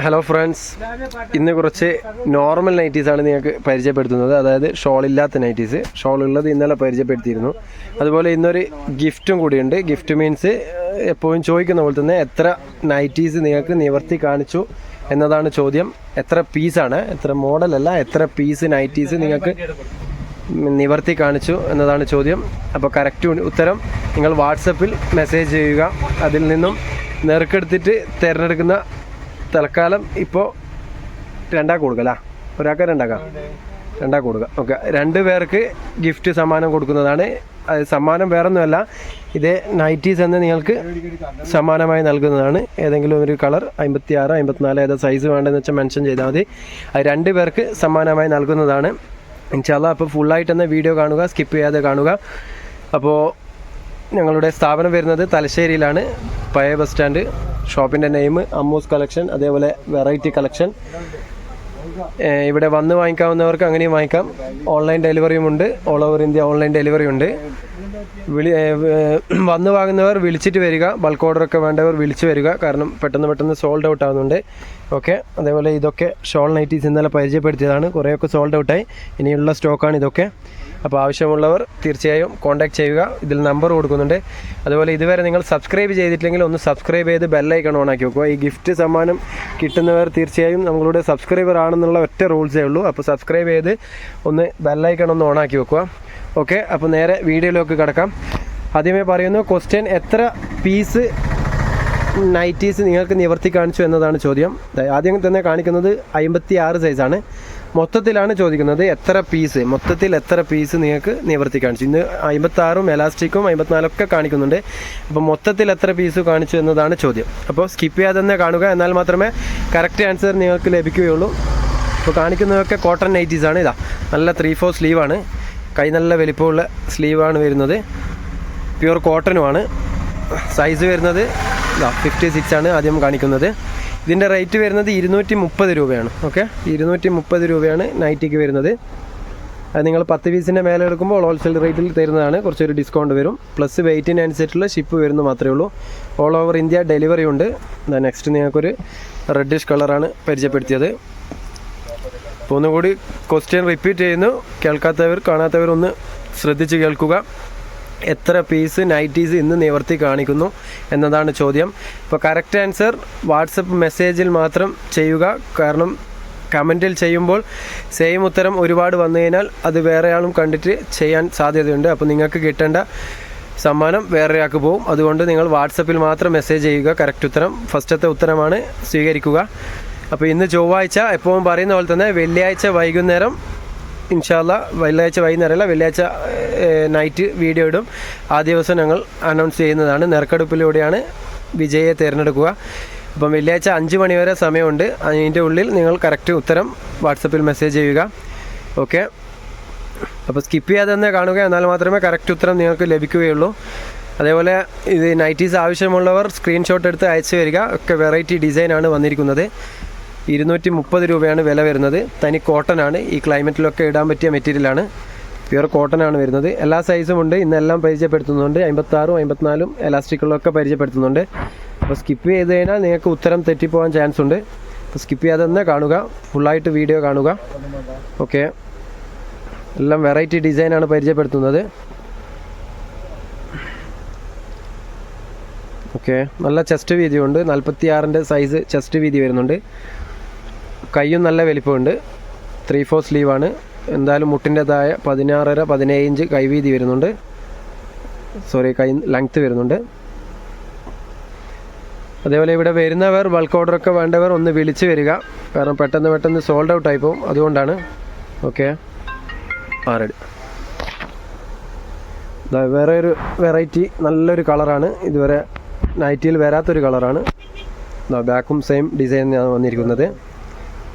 Hello friends ഇന്ന് കുറച്ച് normal നൈറ്റീസാണ് നിങ്ങൾക്ക് പരിചയപ്പെടുത്തുന്നത്. അതായത് ഷോൾ ഇല്ലാത്ത നൈറ്റീസ് ഷോൾ ഉള്ളത് ഇന്നലെ പരിചയപ്പെടുത്തിയിരുന്നു. അതുപോലെ ഇന്നൊരു ഗിഫ്റ്റും കൂടിയുണ്ട്. ഗിഫ്റ്റ് മീൻസ് എപ്പോഴും ചോദിക്കുന്ന പോലെ തന്നെ എത്ര നൈറ്റീസ് നിങ്ങൾക്ക് നിവർത്തി കാണിച്ചു എന്നതാണ് ചോദ്യം. എത്ര പീസാണ് എത്ര മോഡലല്ല എത്ര പീസ് നൈറ്റീസ് നിങ്ങൾക്ക് നിവർത്തി കാണിച്ചു എന്നതാണ് ചോദ്യം. അപ്പോൾ കറക്റ്റ് ഉത്തരം നിങ്ങൾ വാട്സപ്പിൽ മെസ്സേജ് ചെയ്യുക. അതിൽ നിന്നും നെറുക്കെടുത്തിട്ട് തിരഞ്ഞെടുക്കുന്ന തൽക്കാലം ഇപ്പോൾ രണ്ടാക്ക് കൊടുക്കുക അല്ല ഒരാൾക്ക് രണ്ടാക്കാം. രണ്ടാക്ക് കൊടുക്കുക ഓക്കെ. രണ്ട് പേർക്ക് ഗിഫ്റ്റ് സമ്മാനം കൊടുക്കുന്നതാണ്. അത് സമ്മാനം വേറൊന്നുമല്ല. ഇതേ നൈറ്റീസ് എന്ന് നിങ്ങൾക്ക് സമ്മാനമായി നൽകുന്നതാണ്. ഏതെങ്കിലും ഒരു കളർ അമ്പത്തി ആറ് അമ്പത്തിനാല് ഏതാ സൈസ് വേണ്ടതെന്ന് വെച്ചാൽ മെൻഷൻ ചെയ്താൽ മതി. അത് രണ്ട് പേർക്ക് സമ്മാനമായി നൽകുന്നതാണ്. ഇൻഷാല്ല അപ്പോൾ ഫുള്ളായിട്ട് തന്നെ വീഡിയോ കാണുക സ്കിപ്പ് ചെയ്യാതെ കാണുക. അപ്പോൾ ഞങ്ങളുടെ സ്ഥാപനം വരുന്നത് തലശ്ശേരിയിലാണ്. പഴയ ബസ് സ്റ്റാൻഡ് ഷോപ്പിന്റെ നെയിം അമ്മൂസ് കളക്ഷൻ അതേപോലെ വെറൈറ്റി കളക്ഷൻ. ഇവിടെ വന്ന് വാങ്ങിക്കാവുന്നവർക്ക് അങ്ങനെയും വാങ്ങിക്കാം. ഓൺലൈൻ ഡെലിവറിയും ഉണ്ട്. All over India online delivery ഉണ്ട്. വിളി വന്ന് വാങ്ങുന്നവർ വിളിച്ചിട്ട് വരിക. ബൾക്ക് ഓർഡറൊക്കെ വേണ്ടവർ വിളിച്ച് വരിക. കാരണം പെട്ടെന്ന് പെട്ടെന്ന് സോൾഡ് ഔട്ട് ആവുന്നുണ്ട്. ഓക്കെ. അതേപോലെ ഇതൊക്കെ ഷോൾ നൈറ്റീസ് ഇന്നലെ പരിചയപ്പെടുത്തിയതാണ്. കുറേയൊക്കെ സോൾഡ് ഔട്ടായി. ഇനിയുള്ള സ്റ്റോക്കാണ് ഇതൊക്കെ. അപ്പോൾ ആവശ്യമുള്ളവർ തീർച്ചയായും കോൺടാക്ട് ചെയ്യുക. ഇതിൽ നമ്പർ കൊടുക്കുന്നുണ്ട്. അതുപോലെ ഇതുവരെ നിങ്ങൾ സബ്സ്ക്രൈബ് ചെയ്തിട്ടില്ലെങ്കിൽ ഒന്ന് സബ്സ്ക്രൈബ് ചെയ്ത് ബെല്ലൈക്കൺ ഓൺ ആക്കി വെക്കുക. ഈ ഗിഫ്റ്റ് സമ്മാനം കിട്ടുന്നവർ തീർച്ചയായും നമ്മളുടെ സബ്സ്ക്രൈബർ ആണെന്നുള്ള ഒറ്റ റൂൾസേ ഉള്ളൂ. അപ്പോൾ സബ്സ്ക്രൈബ് ചെയ്ത് ഒന്ന് ബെല്ലൈക്കൺ ഒന്ന് ഓൺ ആക്കി വെക്കുക. ഓക്കെ അപ്പോൾ നേരെ വീഡിയോയിലേക്ക് കിടക്കാം. ആദ്യമേ പറയുന്നു ക്വസ്റ്റ്യൻ എത്ര പീസ് നൈറ്റീസ് നിങ്ങൾക്ക് നിവർത്തി കാണിച്ചു എന്നതാണ് ചോദ്യം. ആദ്യം തന്നെ കാണിക്കുന്നത് അമ്പത്തി ആറ് സൈസാണ് മൊത്തത്തിലാണ് ചോദിക്കുന്നത് എത്ര പീസ് മൊത്തത്തിൽ എത്ര പീസ് നിങ്ങൾക്ക് നിവർത്തി കാണിച്ചു. ഇന്ന് അമ്പത്താറും എലാസ്റ്റിക്കും അമ്പത്തിനാലൊക്കെ കാണിക്കുന്നുണ്ട്. അപ്പോൾ മൊത്തത്തിൽ എത്ര പീസ് കാണിച്ചു എന്നതാണ് ചോദ്യം. അപ്പോൾ സ്കിപ്പ് ചെയ്യാതെ തന്നെ കാണുക. എന്നാൽ മാത്രമേ കറക്റ്റ് ആൻസർ നിങ്ങൾക്ക് ലഭിക്കുകയുള്ളൂ. ഇപ്പോൾ കാണിക്കുന്നതൊക്കെ കോട്ടൺ നൈറ്റീസ് ആണ്. ഇതാ നല്ല ത്രീ ഫോർ സ്ലീവാണ് കൈ നല്ല വലിപ്പമുള്ള സ്ലീവാണ് വരുന്നത്. പ്യുവർ കോട്ടനുമാണ് സൈസ് വരുന്നത് ഇതാ ഫിഫ്റ്റി സിക്സ് ആണ് ആദ്യം കാണിക്കുന്നത്. ഇതിന്റെ റേറ്റ് വരുന്നത് ഇരുന്നൂറ്റി മുപ്പത് രൂപയാണ്. ഓക്കെ? ഇരുന്നൂറ്റി മുപ്പത് രൂപയാണ് നൈറ്റിക്ക് വരുന്നത്. അത് നിങ്ങൾ പത്ത് പീസിന്റെ മേലെ എടുക്കുമ്പോൾ ഹോൾസെയിൽ റേറ്റിൽ തരുന്നതാണ്. കുറച്ചൊരു ഡിസ്കൗണ്ട് വരും. പ്ലസ് വെയിറ്റിനനുസരിച്ചുള്ള ഷിപ്പ് വരുന്നു മാത്രമേ ഉള്ളൂ. ഓൾ ഓവർ ഇന്ത്യ ഡെലിവറി ഉണ്ട്. നെക്സ്റ്റ് നിങ്ങൾക്കൊരു റെഡിഷ് കളറാണ് പരിചയപ്പെടുത്തിയത്. അപ്പോൾ ഒന്നുകൂടി ക്വസ്റ്റ്യൻ റിപ്പീറ്റ് ചെയ്യുന്നു. കേൾക്കാത്തവർ കാണാത്തവർ ഒന്ന് ശ്രദ്ധിച്ച് കേൾക്കുക. എത്ര പീസ് നൈറ്റീസ് ഇന്ന് നിവർത്തി കാണിക്കുന്നു എന്നതാണ് ചോദ്യം. ഇപ്പോൾ കറക്റ്റ് ആൻസർ വാട്സപ്പ് മെസ്സേജിൽ മാത്രം ചെയ്യുക. കാരണം കമന്റിൽ ചെയ്യുമ്പോൾ സെയിം ഉത്തരം ഒരുപാട് വന്നു കഴിഞ്ഞാൽ അത് വേറെയാളും കണ്ടിട്ട് ചെയ്യാൻ സാധ്യതയുണ്ട്. അപ്പോൾ നിങ്ങൾക്ക് കിട്ടേണ്ട സമ്മാനം വേറെയാൾക്ക് പോകും അതുകൊണ്ട് നിങ്ങൾ വാട്സപ്പിൽ മാത്രം മെസ്സേജ് ചെയ്യുക. കറക്റ്റ് ഉത്തരം. ഫസ്റ്റത്തെ ഉത്തരമാണ് സ്വീകരിക്കുക. അപ്പോൾ ഇന്ന് ചൊവ്വാഴ്ച എപ്പോഴും പറയുന്ന പോലെ തന്നെ വെള്ളിയാഴ്ച വൈകുന്നേരം ഇൻഷാല്ല വെള്ളിയാഴ്ച വൈകുന്നേരമല്ല വെള്ളിയാഴ്ച നൈറ്റ് വീഡിയോ ഇടും. ആ ദിവസം ഞങ്ങൾ അനൗൺസ് ചെയ്യുന്നതാണ്. നെർക്കെടുപ്പിലൂടെയാണ് വിജയെ തിരഞ്ഞെടുക്കുക. അപ്പം വെള്ളിയാഴ്ച അഞ്ച് മണിവരെ സമയമുണ്ട്. അതിന്റെ ഉള്ളിൽ നിങ്ങൾ കറക്റ്റ് ഉത്തരം വാട്സപ്പിൽ മെസ്സേജ് ചെയ്യുക. ഓക്കെ അപ്പോൾ സ്കിപ്പ് ചെയ്യാതെ തന്നെ കാണുക. എന്നാൽ മാത്രമേ കറക്റ്റ് ഉത്തരം നിങ്ങൾക്ക് ലഭിക്കുകയുള്ളൂ. അതേപോലെ ഇത് നൈറ്റീസ് ആവശ്യമുള്ളവർ സ്ക്രീൻഷോട്ട് എടുത്ത് അയച്ചു വരിക ഒക്കെ വെറൈറ്റി ഡിസൈനാണ് വന്നിരിക്കുന്നത്. ഇരുന്നൂറ്റി മുപ്പത് രൂപയാണ് വില വരുന്നത്. തനി കോട്ടൺ ആണ്. ഈ ക്ലൈമറ്റിലൊക്കെ ഇടാൻ പറ്റിയ മെറ്റീരിയലാണ് പ്യുവർ കോട്ടൺ ആണ് വരുന്നത്. എല്ലാ സൈസും ഉണ്ട്. ഇന്നെല്ലാം പരിചയപ്പെടുത്തുന്നുണ്ട്. അമ്പത്താറും അമ്പത്തിനാലും എലാസ്റ്റിക്കുകളൊക്കെ പരിചയപ്പെടുത്തുന്നുണ്ട്. അപ്പോൾ സ്കിപ്പ് ചെയ്ത് കഴിഞ്ഞാൽ നിങ്ങൾക്ക് ഉത്തരം തെറ്റിപ്പോകാൻ ചാൻസ് ഉണ്ട്. അപ്പോൾ സ്കിപ്പ് ചെയ്യാതെ തന്നെ കാണുക. ഫുള്ളായിട്ട് വീഡിയോ കാണുക. ഓക്കെ എല്ലാം വെറൈറ്റി ഡിസൈനാണ് പരിചയപ്പെടുത്തുന്നത്. ഓക്കെ നല്ല ചെസ്റ്റ് വീതിയുണ്ട് നാൽപ്പത്തി ആറിന്റെ സൈസ് ചെസ്റ്റ് വീതി വരുന്നുണ്ട്. കൈയും നല്ല വലിപ്പമുണ്ട്. ത്രീ ഫോർ സ്ലീവാണ് എന്തായാലും മുട്ടിന്റെതായ പതിനാറര പതിനേഴ് ഇഞ്ച് കൈവീതി വരുന്നുണ്ട്. സോറി കൈ ലെങ്ത്ത് വരുന്നുണ്ട്. അതേപോലെ ഇവിടെ വരുന്നവർ ബൾക്ക് ഓർഡറൊക്കെ വേണ്ടവർ ഒന്ന് വിളിച്ച് വരിക. കാരണം പെട്ടെന്ന് പെട്ടെന്ന് സോൾഡ് ഔട്ട് ആയിപ്പോവും അതുകൊണ്ടാണ്. ഓക്കെ ആറടി വേറെ ഒരു വെറൈറ്റി നല്ലൊരു കളറാണ് ഇതുവരെ നൈറ്റിയിൽ വരാത്തൊരു കളറാണ് ബാക്കും സെയിം ഡിസൈൻ വന്നിരിക്കുന്നത്.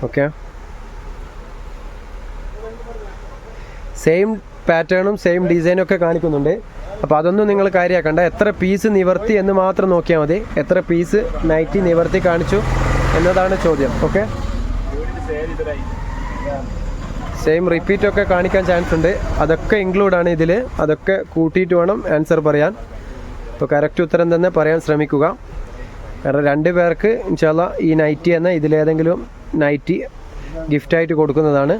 ഓക്കെ സെയിം പാറ്റേണും സെയിം ഡിസൈനും ഒക്കെ കാണിക്കുന്നുണ്ട്. അപ്പോൾ അതൊന്നും നിങ്ങൾ കാര്യമാക്കണ്ട എത്ര പീസ് നിവർത്തി എന്ന് മാത്രം നോക്കിയാൽ മതി. എത്ര പീസ് നൈറ്റി നിവർത്തി കാണിച്ചു എന്നതാണ് ചോദ്യം. ഓക്കെ സെയിം റിപ്പീറ്റ് ഒക്കെ കാണിക്കാൻ ചാൻസ് ഉണ്ട്. അതൊക്കെ ഇൻക്ലൂഡ് ആണ് ഇതിൽ അതൊക്കെ കൂട്ടിയിട്ട് വേണം ആൻസർ പറയാൻ. ഇപ്പോൾ കറക്റ്റ് ഉത്തരം തന്നെ പറയാൻ ശ്രമിക്കുക. കാരണം രണ്ട് പേർക്ക് ഇൻഷാല്ല ഈ നൈറ്റി എന്ന ഇതിലേതെങ്കിലും നൈറ്റി ഗിഫ്റ്റായിട്ട് കൊടുക്കുന്നതാണ്.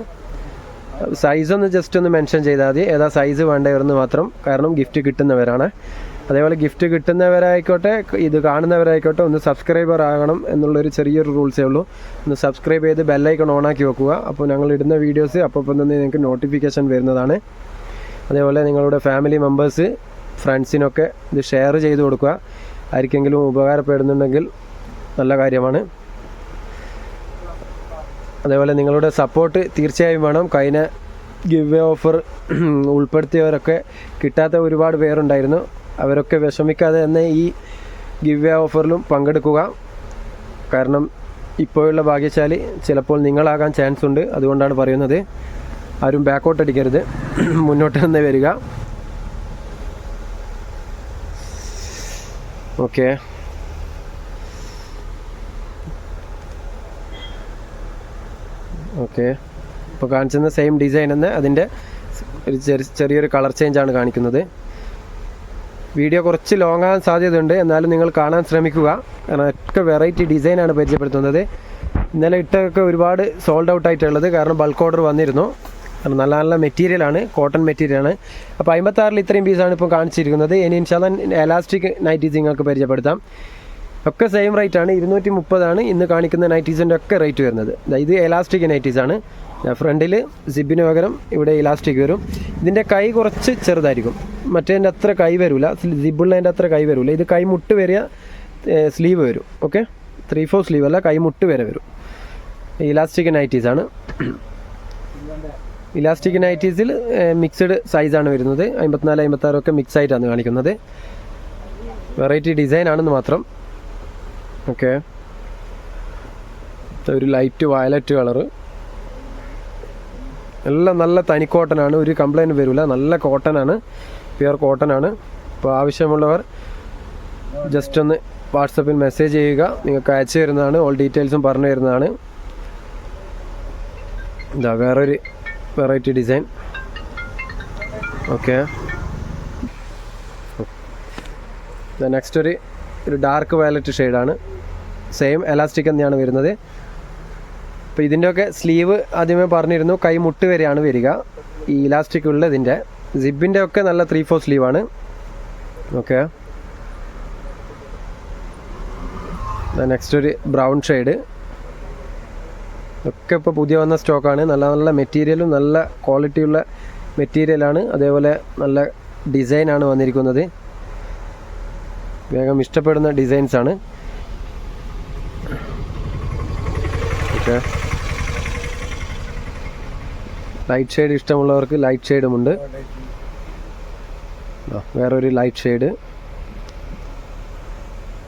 സൈസ് ഒന്ന് ജസ്റ്റ് ഒന്ന് മെൻഷൻ ചെയ്താൽ മതി. ഏതാ സൈസ് വേണ്ടവരെന്ന് മാത്രം. കാരണം ഗിഫ്റ്റ് കിട്ടുന്നവരാണ്. അതേപോലെ ഗിഫ്റ്റ് കിട്ടുന്നവരായിക്കോട്ടെ ഇത് കാണുന്നവരായിക്കോട്ടെ ഒന്ന് സബ്സ്ക്രൈബർ ആകണം എന്നുള്ളൊരു ചെറിയൊരു റൂൾസേ ഉള്ളൂ ഒന്ന് സബ്സ്ക്രൈബ് ചെയ്ത് ബെല്ലൈക്കൺ ഓണാക്കി വെക്കുക. അപ്പോൾ ഞങ്ങൾ ഇടുന്ന വീഡിയോസ് അപ്പോൾ തന്നെ നിങ്ങൾക്ക് നോട്ടിഫിക്കേഷൻ വരുന്നതാണ്. അതേപോലെ നിങ്ങളുടെ ഫാമിലി മെമ്പേഴ്സ് ഫ്രണ്ട്സിനൊക്കെ ഇത് ഷെയർ ചെയ്ത് കൊടുക്കുക. ആർക്കെങ്കിലും ഉപകാരപ്പെടുന്നുണ്ടെങ്കിൽ നല്ല കാര്യമാണ്. അതേപോലെ നിങ്ങളുടെ സപ്പോർട്ട് തീർച്ചയായും വേണം. കഴിഞ്ഞ ഗിവ് ഓഫർ ഉൾപ്പെടുത്തിയവരൊക്കെ കിട്ടാത്ത ഒരുപാട് പേരുണ്ടായിരുന്നു. അവരൊക്കെ വിഷമിക്കാതെ തന്നെ ഈ ഗിവ് ഓഫറിലും പങ്കെടുക്കുക. കാരണം ഇപ്പോഴുള്ള ഭാഗ്യശാലി ചിലപ്പോൾ നിങ്ങളാകാൻ ചാൻസ് ഉണ്ട്. അതുകൊണ്ടാണ് പറയുന്നത്. ആരും ബാക്കോട്ട് അടിക്കരുത്. മുന്നോട്ട് തന്നെ വരിക. ഓക്കെ. ഓക്കെ. ഇപ്പോൾ കാണിച്ചിരുന്ന സെയിം ഡിസൈൻ എന്ന് അതിന്റെ ഒരു ചെറി- ചെറിയൊരു കളർ ചേഞ്ച് ആണ് കാണിക്കുന്നത്. വീഡിയോ കുറച്ച് ലോങ് ആകാൻ സാധ്യതയുണ്ട്. എന്നാലും നിങ്ങൾ കാണാൻ ശ്രമിക്കുക. കാരണം ഒക്കെ വെറൈറ്റി ഡിസൈനാണ് പരിചയപ്പെടുത്തുന്നത്. ഇന്നലെ ഇട്ടൊക്കെ ഒരുപാട് സോൾഡ് ഔട്ട് ആയിട്ടുള്ളത്. കാരണം ബൾക്ക് ഓർഡർ വന്നിരുന്നു. കാരണം നല്ല നല്ല മെറ്റീരിയലാണ് കോട്ടൺ മെറ്റീരിയലാണ് അപ്പോൾ അമ്പത്താറിൽ ഇത്രയും പീസാണ് ഇപ്പോൾ കാണിച്ചിരിക്കുന്നത്. ഇനി ഇൻഷാല്ല എലാസ്റ്റിക് നൈറ്റീസ് നിങ്ങൾക്ക് പരിചയപ്പെടുത്താം. ഒക്കെ സെയിം റേറ്റ് ആണ് ഇരുന്നൂറ്റി മുപ്പതാണ് ഇന്ന് കാണിക്കുന്ന നൈറ്റീസിന്റെ ഒക്കെ റേറ്റ് വരുന്നത്. ഇത് എലാസ്റ്റിക് നൈറ്റീസ് ആണ്. ഫ്രണ്ടിൽ സിബിന് പകരം ഇവിടെ ഇലാസ്റ്റിക് വരും. ഇതിന്റെ കൈ കുറച്ച് ചെറുതായിരിക്കും. മറ്റേതിന്റെ അത്ര കൈ വരില്ല സിബുള്ളതിന്റെ അത്ര കൈ വരില്ല ഇത് കൈ മുട്ട് വരിക സ്ലീവ് വരും. ഓക്കെ? ത്രീ ഫോർ സ്ലീവ് അല്ല കൈ മുട്ട് വരെ വരും. ഇലാസ്റ്റിക് നൈറ്റീസ് ആണ്. ഇലാസ്റ്റിക് നൈറ്റീസിൽ മിക്സഡ് സൈസാണ് വരുന്നത്. അമ്പത്തിനാല് അമ്പത്താറൊക്കെ മിക്സ് ആയിട്ടാണ് കാണിക്കുന്നത്. വെറൈറ്റി ഡിസൈൻ ആണെന്ന് മാത്രം. ഓക്കെ ഒരു ലൈറ്റ് വയലറ്റ് കളർ എല്ലാം നല്ല തനി കോട്ടനാണ് ഒരു കംപ്ലൈന്റ് വരില്ല നല്ല കോട്ടനാണ് പ്യുവർ കോട്ടനാണ് അപ്പോൾ ആവശ്യമുള്ളവർ ജസ്റ്റ് ഒന്ന് വാട്സപ്പിൽ മെസ്സേജ് ചെയ്യുക. നിങ്ങൾക്ക് അയച്ചു തരുന്നതാണ്. ഓൾ ഡീറ്റെയിൽസും പറഞ്ഞു തരുന്നതാണ്. ഇതാ വേറൊരു വെറൈറ്റി ഡിസൈൻ. ഓക്കെ. നെക്സ്റ്റ് ഒരു ഒരു ഡാർക്ക് വയലറ്റ് ഷെയ്ഡാണ്. സെയിം എലാസ്റ്റിക് തന്നെയാണ് വരുന്നത്. അപ്പോൾ ഇതിന്റെയൊക്കെ സ്ലീവ് ആദ്യമേ പറഞ്ഞിരുന്നു കൈ മുട്ട് വരെയാണ് വരിക. ഈ ഇലാസ്റ്റിക് ഉള്ള ഇതിന്റെ സിബിന്റെ ഒക്കെ നല്ല ത്രീ ഫോർ സ്ലീവാണ് ഓക്കെ. നെക്സ്റ്റ് ഒരു ബ്രൗൺ ഷെയ്ഡ്. ഒക്കെ ഇപ്പോൾ പുതിയ വന്ന സ്റ്റോക്കാണ് നല്ല നല്ല മെറ്റീരിയലും നല്ല ക്വാളിറ്റിയുള്ള മെറ്റീരിയലാണ് അതേപോലെ നല്ല ഡിസൈനാണ് വന്നിരിക്കുന്നത്. വേഗം ഇഷ്ടപ്പെടുന്ന ഡിസൈൻസ് ആണ്. ഓക്കെ ലൈറ്റ് ഷെയ്ഡ് ഇഷ്ടമുള്ളവർക്ക് ലൈറ്റ് ഷെയ്ഡുമുണ്ട് വേറൊരു ലൈറ്റ് ഷെയ്ഡ്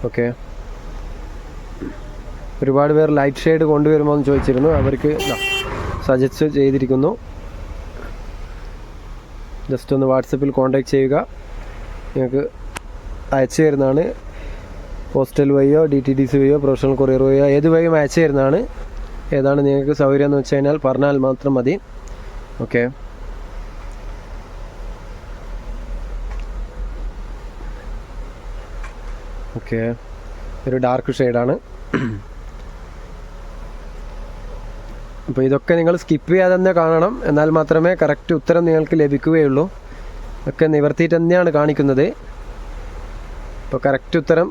ഓക്കെ ഒരുപാട് പേർ ലൈറ്റ് ഷെയ്ഡ് കൊണ്ടുവരുമോ എന്ന് ചോദിച്ചിരുന്നു. അവർക്ക് സജസ്റ്റ് ചെയ്തിരിക്കുന്നു. ജസ്റ്റ് ഒന്ന് വാട്സപ്പിൽ കോൺടാക്ട് ചെയ്യുക. നിങ്ങൾക്ക് അയച്ചു തരുന്നതാണ്. പോസ്റ്റൽ വഴിയോ ഡി ടി ഡി സി വഴിയോ പ്രൊഫഷണൽ കൊറിയർ വഴിയോ ഏത് വഴിയും അയച്ചു തരുന്നതാണ്. ഏതാണ് നിങ്ങൾക്ക് സൗകര്യം എന്ന് വെച്ച് കഴിഞ്ഞാൽ പറഞ്ഞാൽ മാത്രം മതി. ഓക്കെ ഓക്കെ ഒരു ഡാർക്ക് ഷെയ്ഡാണ് അപ്പോൾ ഇതൊക്കെ നിങ്ങൾ സ്കിപ്പ് ചെയ്യാതെ തന്നെ കാണണം. എന്നാൽ മാത്രമേ കറക്റ്റ് ഉത്തരം നിങ്ങൾക്ക് ലഭിക്കുകയുള്ളൂ. ഒക്കെ നിവർത്തിയിട്ട് തന്നെയാണ് കാണിക്കുന്നത്. അപ്പോൾ കറക്റ്റ് ഉത്തരം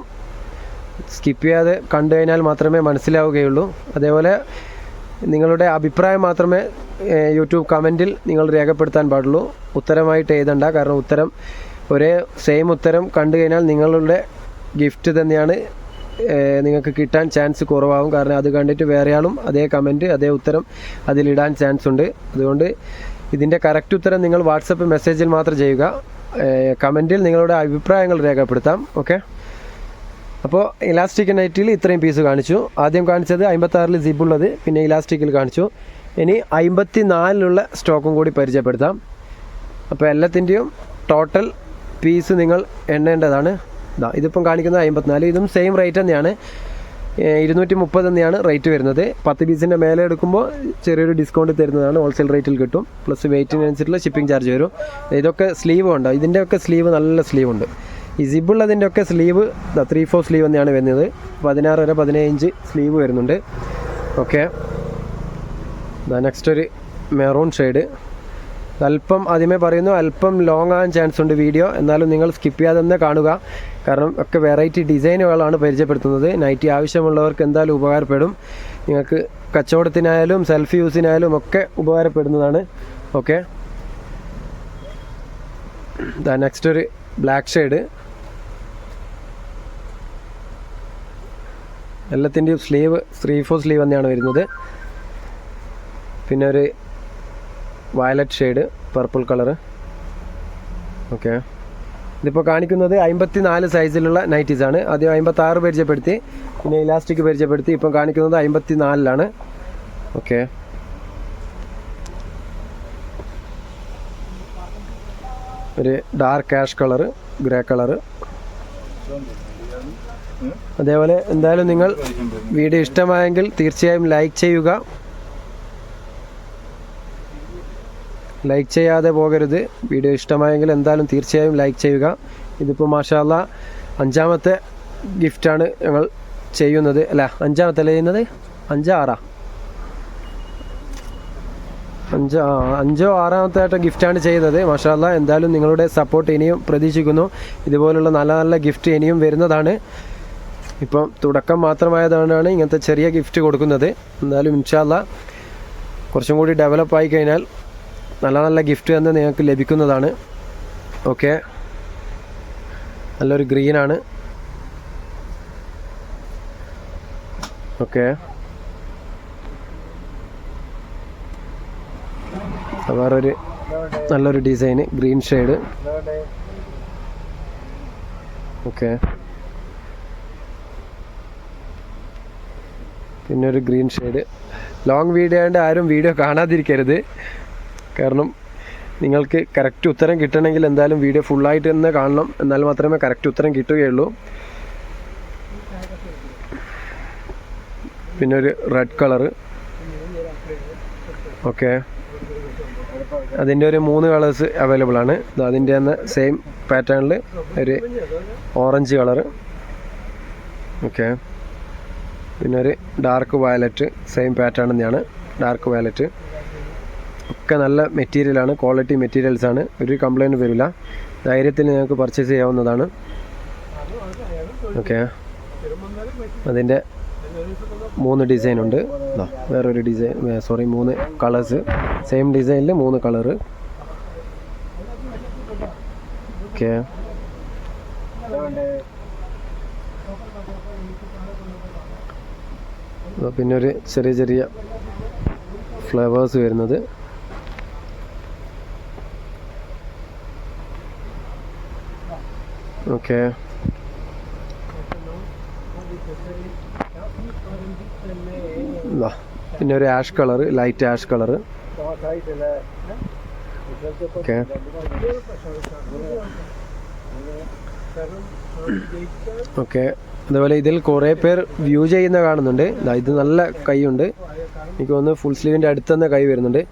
സ്കിപ്പ് ചെയ്യാതെ കണ്ടു കഴിഞ്ഞാൽ മാത്രമേ മനസ്സിലാവുകയുള്ളൂ. അതേപോലെ നിങ്ങളുടെ അഭിപ്രായം മാത്രമേ യൂട്യൂബ് കമന്റിൽ നിങ്ങൾ രേഖപ്പെടുത്താൻ പാടുള്ളൂ. ഉത്തരമായിട്ട് എഴുതണ്ട. കാരണം ഉത്തരം ഒരേ സെയിം ഉത്തരം കണ്ടു കഴിഞ്ഞാൽ നിങ്ങളുടെ ഗിഫ്റ്റ് തന്നെയാണ്. നിങ്ങൾക്ക് കിട്ടാൻ ചാൻസ് കുറവാകും. കാരണം അത് കണ്ടിട്ട് വേറെയാളും അതേ കമന്റ് അതേ ഉത്തരം അതിലിടാൻ ചാൻസ് ഉണ്ട്. അതുകൊണ്ട് ഇതിന്റെ കറക്റ്റ് ഉത്തരം നിങ്ങൾ വാട്സപ്പ് മെസ്സേജിൽ മാത്രം ചെയ്യുക. കമന്റിൽ നിങ്ങളുടെ അഭിപ്രായങ്ങൾ രേഖപ്പെടുത്താം. ഓക്കെ അപ്പോൾ ഇലാസ്റ്റിക് നൈറ്റിൽ ഇത്രയും പീസ് കാണിച്ചു. ആദ്യം കാണിച്ചത് അമ്പത്താറിൽ സിബുള്ളത് പിന്നെ ഇലാസ്റ്റിക്കിൽ കാണിച്ചു. ഇനി അമ്പത്തി നാലിലുള്ള സ്റ്റോക്കും കൂടി പരിചയപ്പെടുത്താം. അപ്പോൾ എല്ലാത്തിന്റെയും ടോട്ടൽ പീസ് നിങ്ങൾ എണ്ണേണ്ടതാണ്. ഇതാ ഇതിപ്പം കാണിക്കുന്നത് അമ്പത്തിനാല്. ഇതും സെയിം റേറ്റ് തന്നെയാണ്. ഇരുന്നൂറ്റി മുപ്പത് തന്നെയാണ് റേറ്റ് വരുന്നത്. പത്ത് പീസിന്റെ മേലെ എടുക്കുമ്പോൾ ചെറിയൊരു ഡിസ്കൗണ്ട് തരുന്നതാണ് ഹോൾസെയിൽ റേറ്റിൽ കിട്ടും. പ്ലസ് വെയിറ്റിനനുസരിച്ചുള്ള ഷിപ്പിംഗ് ചാർജ് വരും. ഇതൊക്കെ സ്ലീവ് ഉണ്ട്? ഇതിന്റെ ഒക്കെ സ്ലീവ് നല്ല സ്ലീവ് ഉണ്ട്. ഈ സിബുള്ളതിന്റെ ഒക്കെ സ്ലീവ് ത്രീ ഫോർ സ്ലീവ് തന്നെയാണ് വരുന്നത്. പതിനാറ് വരെ പതിനേഴ് ഇഞ്ച് സ്ലീവ് വരുന്നുണ്ട്. ഓക്കെ നെക്സ്റ്റ് ഒരു മെറൂൺ ഷെയ്ഡ് അല്പം ആദ്യമേ പറയുന്നു അല്പം ലോങ് ആകാൻ ചാൻസ് ഉണ്ട് വീഡിയോ. എന്നാലും നിങ്ങൾ സ്കിപ്പ് ചെയ്യാതെ തന്നെ കാണുക. കാരണം ഒക്കെ വെറൈറ്റി ഡിസൈനുകളാണ് പരിചയപ്പെടുത്തുന്നത്. നൈറ്റി ആവശ്യമുള്ളവർക്ക് എന്തായാലും ഉപകാരപ്പെടും. നിങ്ങൾക്ക് കച്ചവടത്തിനായാലും സെൽഫ് യൂസിനായാലും ഒക്കെ ഉപകാരപ്പെടുന്നതാണ്. ഓക്കെ നെക്സ്റ്റ് ഒരു ബ്ലാക്ക് ഷെയ്ഡ് എല്ലാത്തിന്റെയും സ്ലീവ് ത്രീ ഫോർ സ്ലീവ് തന്നെയാണ് വരുന്നത്. പിന്നെ ഒരു violet shade purple colour okay ഇതിപ്പോൾ കാണിക്കുന്നത് അമ്പത്തി നാല് സൈസിലുള്ള നൈറ്റീസ് ആണ്. ആദ്യം അമ്പത്തി ആറ് പരിചയപ്പെടുത്തി പിന്നെ ഇലാസ്റ്റിക് പരിചയപ്പെടുത്തി. ഇപ്പം കാണിക്കുന്നത് അമ്പത്തി നാലിലാണ് ഓക്കെ ഒരു dark ash colour grey colour അതേപോലെ എന്തായാലും നിങ്ങൾ വീഡിയോ ഇഷ്ടമായെങ്കിൽ തീർച്ചയായും ലൈക്ക് ചെയ്യുക. ലൈക്ക് ചെയ്യാതെ പോകരുത്. വീഡിയോ ഇഷ്ടമായെങ്കിൽ എന്തായാലും തീർച്ചയായും ലൈക്ക് ചെയ്യുക. ഇതിപ്പോൾ മാഷാല്ല അഞ്ചാമത്തെ ഗിഫ്റ്റാണ് ഞങ്ങൾ ചെയ്യുന്നത്. അല്ല അഞ്ചാമത്തെ അല്ല ചെയ്യുന്നത്? അഞ്ചാറാ അഞ്ചോ അഞ്ചോ ആറാമത്തെ ആയിട്ട് ഗിഫ്റ്റാണ് ചെയ്യുന്നത്. മാഷാല്ല എന്തായാലും നിങ്ങളുടെ സപ്പോർട്ട് ഇനിയും പ്രതീക്ഷിക്കുന്നു. ഇതുപോലുള്ള നല്ല നല്ല ഗിഫ്റ്റ് ഇനിയും വരുന്നതാണ്. ഇപ്പം തുടക്കം മാത്രമായതാണ് ഇങ്ങനത്തെ ചെറിയ ഗിഫ്റ്റ് കൊടുക്കുന്നത്. എന്തായാലും ഇൻഷാല്ല കുറച്ചും കൂടി ഡെവലപ്പ് ആയി കഴിഞ്ഞാൽ നല്ല നല്ല ഗിഫ്റ്റ് തന്നെ നിങ്ങൾക്ക് ലഭിക്കുന്നതാണ്. ഓക്കെ നല്ലൊരു ഗ്രീനാണ് ഓക്കെ വേറൊരു നല്ലൊരു ഡിസൈന് ഗ്രീൻ ഷെയ്ഡ് ഓക്കെ പിന്നെ ഒരു ഗ്രീൻ ഷെയ്ഡ് ലോങ് വീഡിയോ ആയതുകൊണ്ട് ആരും വീഡിയോ കാണാതിരിക്കരുത്. കാരണം നിങ്ങൾക്ക് കറക്റ്റ് ഉത്തരം കിട്ടണമെങ്കിൽ എന്തായാലും വീഡിയോ ഫുള്ളായിട്ട് തന്നെ കാണണം. എന്നാൽ മാത്രമേ കറക്റ്റ് ഉത്തരം കിട്ടുകയുള്ളൂ. പിന്നെ ഒരു റെഡ് കളറ് ഓക്കെ അതിന്റെ ഒരു മൂന്ന് കളേഴ്സ് അവൈലബിൾ ആണ്. അതിന്റെ തന്നെ സെയിം പാറ്റേണിൽ ഒരു ഓറഞ്ച് കളർ ഓക്കെ പിന്നെ ഒരു ഡാർക്ക് വയലറ്റ് സെയിം പാറ്റേൺ തന്നെയാണ്. ഡാർക്ക് വയലറ്റ് ഒക്കെ നല്ല മെറ്റീരിയലാണ് ക്വാളിറ്റി മെറ്റീരിയൽസാണ് ഒരു കംപ്ലൈന്റ് വരില്ല. ധൈര്യത്തിൽ നിങ്ങൾക്ക് പർച്ചേസ് ചെയ്യാവുന്നതാണ്. ഓക്കെ അതിന്റെ മൂന്ന് ഡിസൈൻ ഉണ്ട്. വേറൊരു ഡിസൈൻ സോറി മൂന്ന് കളേഴ്സ് സെയിം ഡിസൈനിൽ മൂന്ന് കളറ് ഓക്കെ പിന്നെ ഒരു ചെറിയ ചെറിയ ഫ്ലവേഴ്സ് വരുന്നത്. ഓക്കെ പിന്നെ ഒരു ash colour light ash colour okay okay അതുപോലെ ഇതിൽ കുറേ പേർ വ്യൂ ചെയ്യുന്ന കാണുന്നുണ്ട്. ഇത് നല്ല കൈയുണ്ട്. എനിക്ക് തോന്നുന്നു ഫുൾ സ്ലീവിന്റെ അടുത്ത് കൈ വരുന്നുണ്ട്.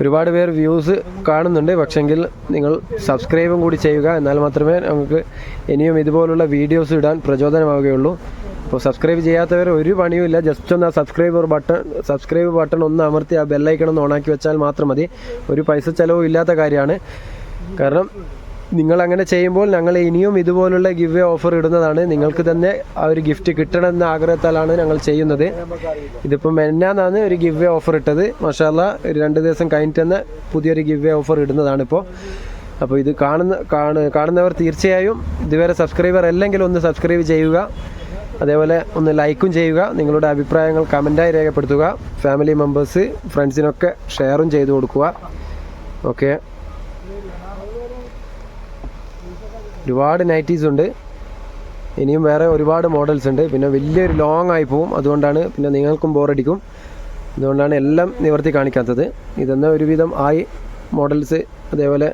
ഒരുപാട് പേർ വ്യൂസ് കാണുന്നുണ്ട്. പക്ഷെങ്കിൽ നിങ്ങൾ സബ്സ്ക്രൈബും കൂടി ചെയ്യുക. എന്നാൽ മാത്രമേ നമുക്ക് ഇനിയും ഇതുപോലുള്ള വീഡിയോസ് ഇടാൻ പ്രചോദനമാവുകയുള്ളൂ. അപ്പോൾ സബ്സ്ക്രൈബ് ചെയ്യാത്തവർ ഒരു പണിയുമില്ല ജസ്റ്റ് ഒന്ന് ആ സബ്സ്ക്രൈബർ ബട്ടൺ സബ്സ്ക്രൈബ് ബട്ടൺ ഒന്ന് അമർത്തി ആ ബെല്ലൈക്കൺ ഒന്ന് ഓണാക്കി വെച്ചാൽ മാത്രം മതി. ഒരു പൈസ ചിലവും ഇല്ലാത്ത കാര്യമാണ്. കാരണം നിങ്ങൾ അങ്ങനെ ചെയ്യുമ്പോൾ ഞങ്ങൾ ഇനിയും ഇതുപോലുള്ള ഗിവ് ഓഫർ ഇടുന്നതാണ്. നിങ്ങൾക്ക് തന്നെ ആ ഒരു ഗിഫ്റ്റ് കിട്ടണം എന്ന ആഗ്രഹത്താലാണ് ഞങ്ങൾ ചെയ്യുന്നത്. ഇതിപ്പോൾ മെന്നാന്നാണ് ഒരു ഗിവ് ഓഫർ ഇട്ടത്. മഷാല്ല ഒരു രണ്ട് ദിവസം കഴിഞ്ഞിട്ട് തന്നെ പുതിയൊരു ഗിവ് ഓഫർ ഇടുന്നതാണ് ഇപ്പോൾ അപ്പോൾ ഇത് കാണുന്ന കാണു കാണുന്നവർ തീർച്ചയായും ഇതുവരെ സബ്സ്ക്രൈബർ അല്ലെങ്കിൽ ഒന്ന് സബ്സ്ക്രൈബ് ചെയ്യുക. അതേപോലെ ഒന്ന് ലൈക്കും ചെയ്യുക. നിങ്ങളുടെ അഭിപ്രായങ്ങൾ കമന്റായി രേഖപ്പെടുത്തുക. ഫാമിലി മെമ്പേഴ്സ് ഫ്രണ്ട്സിനൊക്കെ ഷെയറും ചെയ്തു കൊടുക്കുക. ഓക്കെ ഒരുപാട് നൈറ്റീസ് ഉണ്ട്. ഇനിയും വേറെ ഒരുപാട് മോഡൽസ് ഉണ്ട്. പിന്നെ വലിയൊരു ലോങ് ആയി പോവും. അതുകൊണ്ടാണ് പിന്നെ നിങ്ങൾക്കും ബോറടിക്കും അതുകൊണ്ടാണ് എല്ലാം നിവർത്തി കാണിക്കാത്തത്. ഇതെന്ന ഒരുവിധം ആയി മോഡൽസ് അതേപോലെ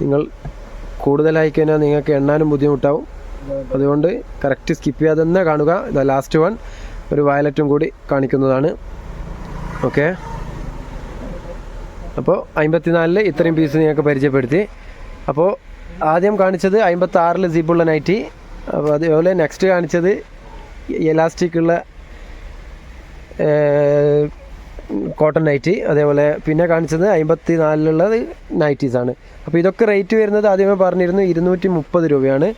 നിങ്ങൾ കൂടുതലായി കഴിഞ്ഞാൽ നിങ്ങൾക്ക് എണ്ണാനും ബുദ്ധിമുട്ടാവും. അതുകൊണ്ട് കറക്റ്റ് സ്കിപ്പ് ചെയ്യാതെ തന്നെ കാണുക. ഇതാ ലാസ്റ്റ് വൺ ഒരു വയലറ്റും കൂടി കാണിക്കുന്നതാണ്. ഓക്കെ അപ്പോൾ അമ്പത്തിനാലിൽ ഇത്രയും പീസ് നിങ്ങൾക്ക് പരിചയപ്പെടുത്തി. അപ്പോൾ ആദ്യം കാണിച്ചത് അമ്പത്തി ആറിൽ സിബുള്ള നൈറ്റി അപ്പോൾ അതേപോലെ നെക്സ്റ്റ് കാണിച്ചത് എലാസ്റ്റിക് ഉള്ള കോട്ടൺ നൈറ്റി അതേപോലെ പിന്നെ കാണിച്ചത് അമ്പത്തി നാലിലുള്ളത് നൈറ്റീസാണ് അപ്പോൾ ഇതൊക്കെ റേറ്റ് വരുന്നത് ആദ്യമേ പറഞ്ഞിരുന്നു ഇരുന്നൂറ്റി മുപ്പത് രൂപയാണ്.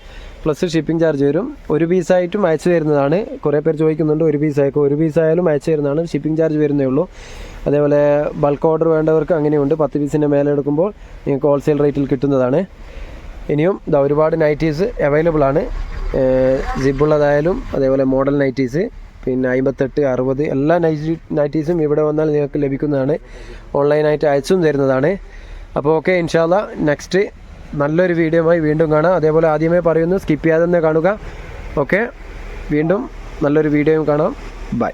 പ്ലസ് ഷിപ്പിംഗ് ചാർജ് വരും. ഒരു പീസായിട്ടും അയച്ചു തരുന്നതാണ്. കുറേ പേർ ചോദിക്കുന്നുണ്ട് ഒരു പീസ് അയക്കും ഒരു പീസായാലും അയച്ചു തരുന്നതാണ്. ഷിപ്പിംഗ് ചാർജ് വരുന്നേ ഉള്ളൂ. അതേപോലെ ബൾക്ക് ഓർഡർ വേണ്ടവർക്ക് അങ്ങനെയുണ്ട്. പത്ത് പീസിന്റെ മേലെ എടുക്കുമ്പോൾ നിങ്ങൾക്ക് ഹോൾസെയിൽ റേറ്റിൽ കിട്ടുന്നതാണ്. ഇനിയും ഇതാ ഒരുപാട് നൈറ്റീസ് അവൈലബിൾ ആണ്. ജിബുള്ളതായാലും അതേപോലെ മോഡൽ നൈറ്റീസ് പിന്നെ അമ്പത്തെട്ട് അറുപത് എല്ലാ നൈറ്റി നൈറ്റീസും ഇവിടെ വന്നാൽ നിങ്ങൾക്ക് ലഭിക്കുന്നതാണ്. ഓൺലൈനായിട്ട് അയച്ചും തരുന്നതാണ്. അപ്പോൾ ഓക്കെ ഇൻഷാല്ല നെക്സ്റ്റ് നല്ലൊരു വീഡിയോയുമായി വീണ്ടും കാണാം. അതേപോലെ ആദ്യമേ പറയുന്നു സ്കിപ്പ് ചെയ്യാതെ തന്നെ കാണുക. ഓക്കെ വീണ്ടും നല്ലൊരു വീഡിയോയും കാണാം. ബൈ